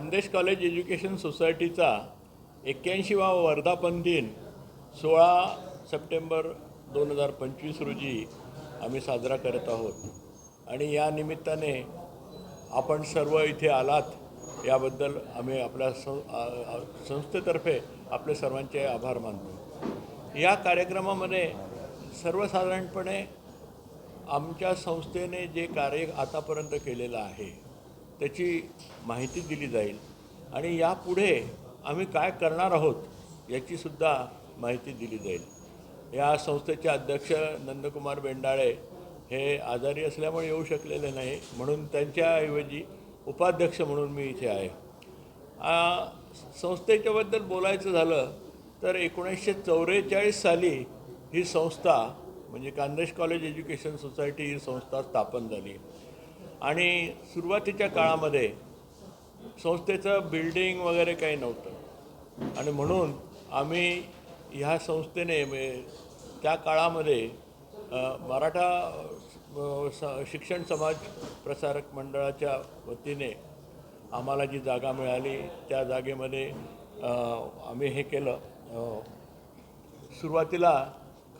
Khandesh college education सोसायटीचा एक्क्याऐंशीवा वर्धापन दिन सोळा सप्टेंबर दोन हजार पंचवीस रोजी आम्ही साजरा करत आहोत. आणि या निमित्ताने आपण सर्व इथे आलात याबद्दल आम्ही आपल्या सं संस्थेतर्फे आपले सर्वांचे आभार मानतो. या कार्यक्रमामध्ये सर्वसाधारणपणे आमच्या संस्थेने जे कार्य आतापर्यंत केलेलं आहे त्याची माहिती दिली जाईल. आणि यापुढे आम्ही काय करणार आहोत याचीसुद्धा माहिती दिली जाईल. या संस्थेचे अध्यक्ष नंदकुमार बेंडाळे हे आजारी असल्यामुळे येऊ शकलेले नाही म्हणून त्यांच्याऐवजी उपाध्यक्ष म्हणून मी इथे आहे. संस्थेच्याबद्दल बोलायचं झालं तर एकोणीसशे चौवेचाळीस साली ही संस्था म्हणजे कांदेश कॉलेज एज्युकेशन सोसायटी ही संस्था स्थापन झाली. आणि सुरुवातीच्या काळामध्ये संस्थेचं बिल्डिंग वगैरे काही नव्हतं. आणि म्हणून आम्ही ह्या संस्थेने म्हणजे त्या काळामध्ये मराठा स- शिक्षण समाज प्रसारक मंडळाच्या वतीने आम्हाला जी जागा मिळाली त्या जागेमध्ये आम्ही हे केलं. सुरुवातीला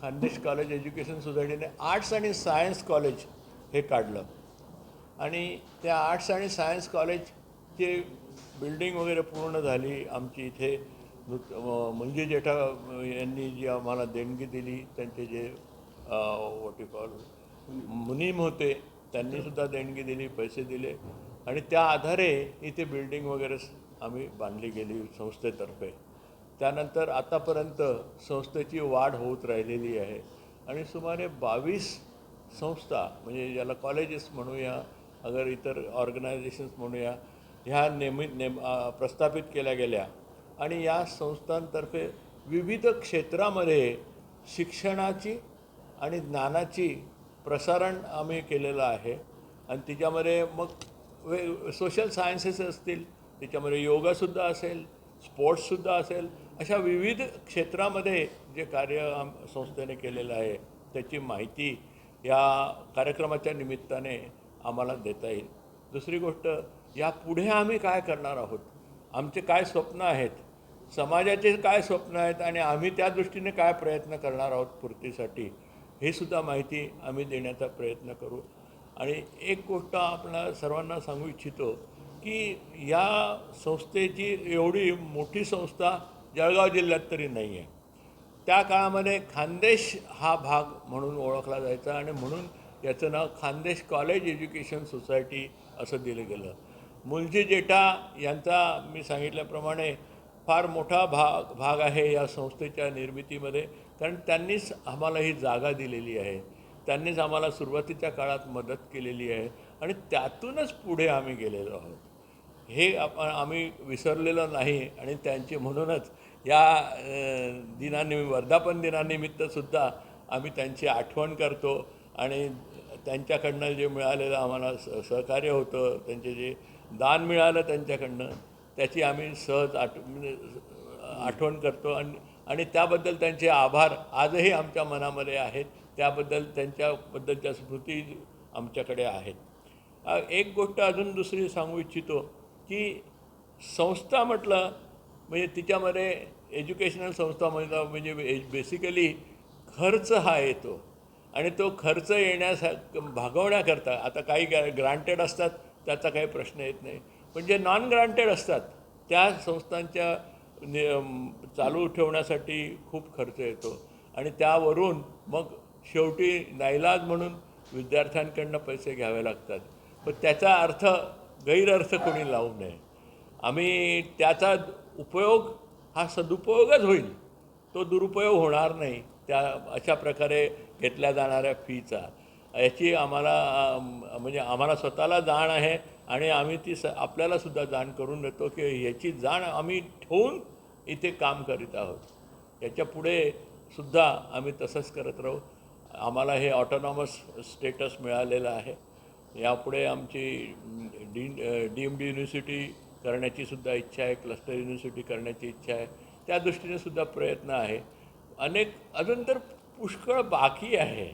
खानदेश कॉलेज एज्युकेशन सोसायटीने आर्ट्स आणि सायन्स कॉलेज हे काढलं. आणि त्या आर्ट्स आणि सायन्स कॉलेजचे बिल्डिंग वगैरे पूर्ण झाली. आमची इथे नृत मुंजी जेठा यांनी जी आम्हाला देणगी दिली त्यांचे जे वॉट कॉल मुनीम होते त्यांनीसुद्धा देणगी दिली पैसे दिले. आणि त्या आधारे इथे बिल्डिंग वगैरे आम्ही बांधली गेली संस्थेतर्फे. त्यानंतर आतापर्यंत संस्थेची वाढ होत राहिलेली आहे. आणि सुमारे बावीस संस्था म्हणजे ज्याला कॉलेजेस म्हणूया अगर इतर ऑर्गनायझेशन्स म्हणूया ह्या नेमी नेम प्रस्थापित केल्या गेल्या आणि या संस्थांतर्फे विविध क्षेत्रामध्ये शिक्षणाची आणि ज्ञानाची प्रसारण आम्ही केलेलं आहे. आणि तिच्यामध्ये मग वे सोशल सायन्सेस असतील त्याच्यामध्ये योगासुद्धा असेल स्पोर्ट्ससुद्धा असेल अशा विविध क्षेत्रामध्ये जे कार्य आम संस्थेने केलेलं आहे त्याची माहिती या कार्यक्रमाच्या निमित्ताने आम्हाला देता येईल. दुसरी गोष्ट या पुढे आम्ही काय करणार आहोत? आमचे काय स्वप्न आहेत? समाजाचे काय स्वप्न आहेत आणि आम्ही त्या दृष्टीने काय प्रयत्न करणार आहोत पूर्तीसाठी हे सुद्धा माहिती आम्ही देण्याचा प्रयत्न करू. आणि एक गोष्ट आपल्या सर्वांना सांगू इच्छितो की या संस्थेची एवढी मोठी संस्था जळगाव जिल्ह्यात तरी नाही आहे त्या काळामध्ये खानदेश हा भाग म्हणून ओळखला जायचा आणि म्हणून याचं नाव खानदेश कॉलेज एज्युकेशन सोसायटी असं दिलं गेलं. मुलजी जेठा यांचा मी सांगितल्याप्रमाणे फार मोठा भाग भाग आहे या संस्थेच्या निर्मितीमध्ये कारण त्यांनीच आम्हाला ही जागा दिलेली आहे. त्यांनीच आम्हाला सुरुवातीच्या काळात मदत केलेली आहे आणि त्यातूनच पुढे आम्ही गेलेलो आहोत. हे आपण आम्ही विसरलेलं नाही आणि त्यांचे म्हणूनच या दिनानिमित्त वर्धापन दिनानिमित्तसुद्धा आम्ही त्यांची आठवण करतो. आणि त्यांच्याकडनं जे मिळालेलं आम्हाला स सहकार्य होतं त्यांचे जे दान मिळालं त्यांच्याकडनं त्याची आम्ही सहज आठ म्हणजे आठवण करतो. आणि आणि त्याबद्दल त्यांचे आभार आजही आमच्या मनामध्ये आहेत. त्याबद्दल त्यांच्याबद्दलच्या स्मृती आमच्याकडे आहेत. एक गोष्ट अजून दुसरी सांगू इच्छितो की संस्था म्हटलं म्हणजे तिच्यामध्ये एज्युकेशनल संस्था म्हणजे म्हणजे बेसिकली खर्च हा येतो. आणि तो खर्च येण्यासा भागवण्याकरता आता काही ग्रांटेड असतात त्याचा काही प्रश्न येत नाही. पण जे नॉन ग्रांटेड असतात त्या संस्थांच्या चालू ठेवण्यासाठी खूप खर्च येतो. आणि त्यावरून मग शेवटी नाईलाज म्हणून विद्यार्थ्यांकडनं पैसे घ्यावे लागतात. पण त्याचा अर्थ गैरअर्थ कोणी लावू नये. आम्ही त्याचा उपयोग हा सदुपयोगच होईल. तो दुरुपयोग होणार नाही. त्या अशा प्रकारे घेतल्या जाणाऱ्या फीचा याची आम्हाला म्हणजे आम्हाला स्वतःला जाण आहे आणि आम्ही ती स आपल्यालासुद्धा जाण करून देतो की याची जाण आम्ही ठेवून इथे काम करीत आहोत. याच्यापुढे सुद्धा आम्ही तसंच करत राहू. आम्हाला हे ऑटोनॉमस स्टेटस मिळालेलं आहे. यापुढे आमची D D M D university करण्याची सुद्धा इच्छा आहे क्लस्टर युनिव्हर्सिटी करण्याची इच्छा आहे. त्या दृष्टीने सुद्धा प्रयत्न आहे. अनेक अजून तर पुष्कळ बाकी आहे.